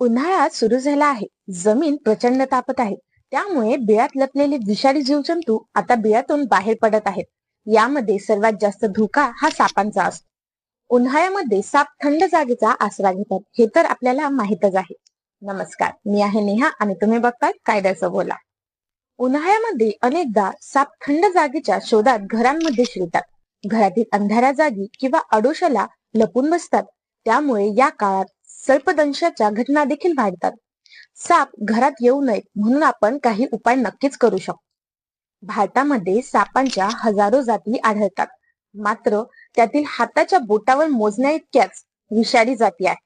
उन्हाळा सुरू झाला आहे. जमीन प्रचंड तापत आहे. त्यामुळे बिळात लपलेले विषारी जीवजंतू आता बिळातून बाहेर पडत आहेत. यामध्ये सर्वात जास्त धोका हा सापांचा असतो. उन्हाळ्यामध्ये साप थंड जागेचा आसरा घेतात. हे तर आपल्याला माहितच आहे. नमस्कार. मी आहे नेहा आणि तुम्ही बघताय कायद्याचं बोला. उन्हाळ्यामध्ये अनेकदा साप थंड जागेच्या शोधात घरांमध्ये शिरतात. घरातील अंधाऱ्या जागी किंवा अडोशाला लपून बसतात. त्यामुळे या काळात सर्पदंशाच्या घटना देखील वाढतात साप घरात येऊ नयेत म्हणून आपण काही उपाय नक्कीच करू शकतो. भारतामध्ये सापांच्या हजारो जाती आढळतात. मात्र त्यातील हाताच्या बोटावर मोजण्या इतक्याच विषारी जाती आहेत.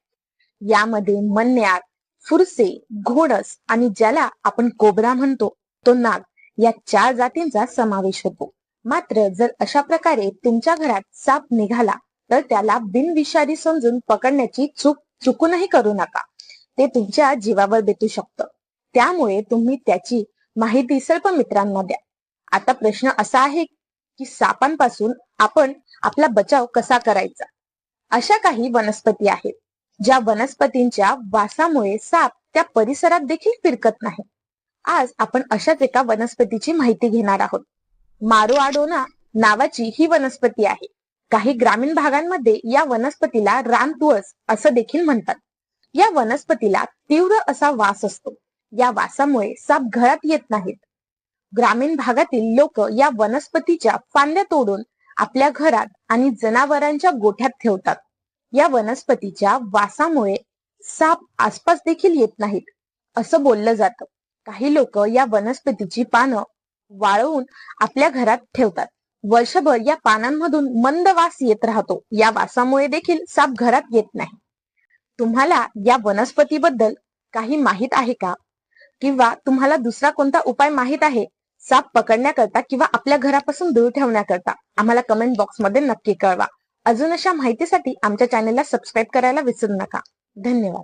यामध्ये मन्यार फुरसे घोडस आणि ज्याला आपण कोबरा म्हणतो तो नाग या चार जातींचा समावेश होतो. मात्र जर अशा प्रकारे तुमच्या घरात साप निघाला तर त्याला बिनविषारी समजून पकडण्याची चूक चुकूनही करू नका. ते तुमच्या जीवावर बेतू शकतं. त्यामुळे तुम्ही त्याची माहिती सर्व मित्रांना द्या. आता प्रश्न असा आहे की सापांपासून आपण आपला बचाव कसा करायचा? अशा काही वनस्पती आहेत ज्या वनस्पतींच्या वासामुळे साप त्या परिसरात देखील फिरकत नाही. आज आपण अशाच एका वनस्पतीची माहिती घेणार आहोत. मारोआडोना नावाची ही वनस्पती आहे. काही ग्रामीण भागांमध्ये या वनस्पतीला रानतुळस असं देखील म्हणतात. या वनस्पतीला तीव्र असा वास असतो. या वासामुळे साप घरात येत नाहीत. ग्रामीण भागातील लोक या वनस्पतीच्या फांद्या तोडून आपल्या घरात आणि जनावरांच्या गोठ्यात ठेवतात. या वनस्पतीच्या वासामुळे साप आसपास देखील येत नाहीत असं बोललं जातं. काही लोक या वनस्पतीची पानं वाळवून आपल्या घरात ठेवतात. वर्षभर या पानांमधून मंद वास येत राहतो. या वासामुळे देखील साप घरात येत नाही. तुम्हाला या वनस्पतीबद्दल काही माहीत आहे का? किंवा तुम्हाला दुसरा कोणता उपाय माहीत आहे? साप पकडण्याकरता किंवा आपल्या घरापासून दूर ठेवण्याकरता? आम्हाला कमेंट बॉक्समध्ये नक्की कळवा. अजून अशा माहितीसाठी आमच्या चॅनेलला सबस्क्राईब करायला विसरू नका. धन्यवाद.